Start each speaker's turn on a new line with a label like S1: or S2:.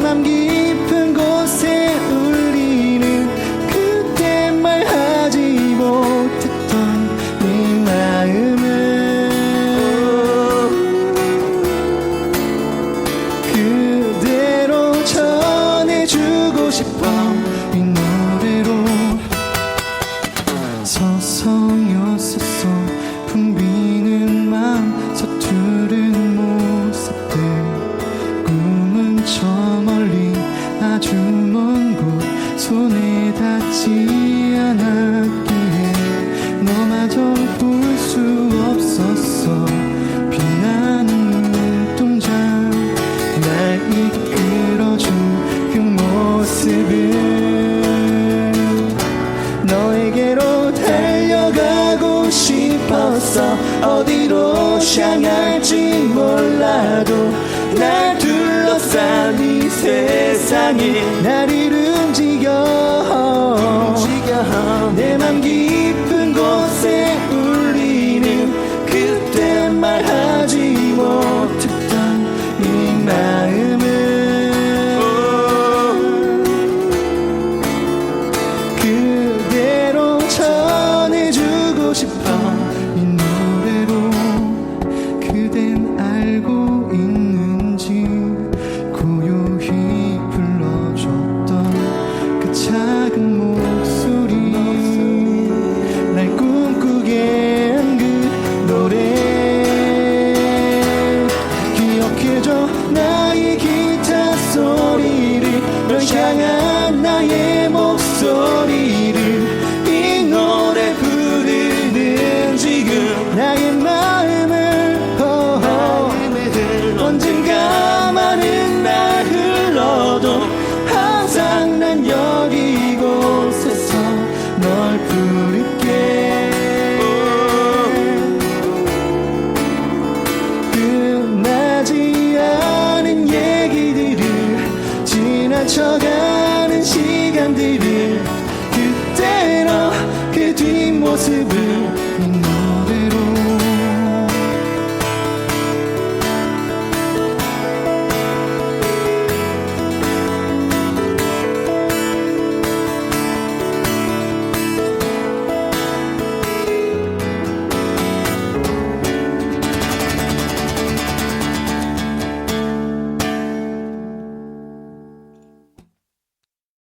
S1: 내맘 깊은 곳에 울리는 그때 말하지 못했던 네 마음을 그대로 전해주고 싶어 이 노래로 서성여 볼 수 없었어. 피나는 눈동자 날 이끌어준 그 모습을 너에게로 달려가고 싶었어. 어디로 향할지 몰라도 날 둘러싼 이 세상에 날 이름지겨 내맘 기 See.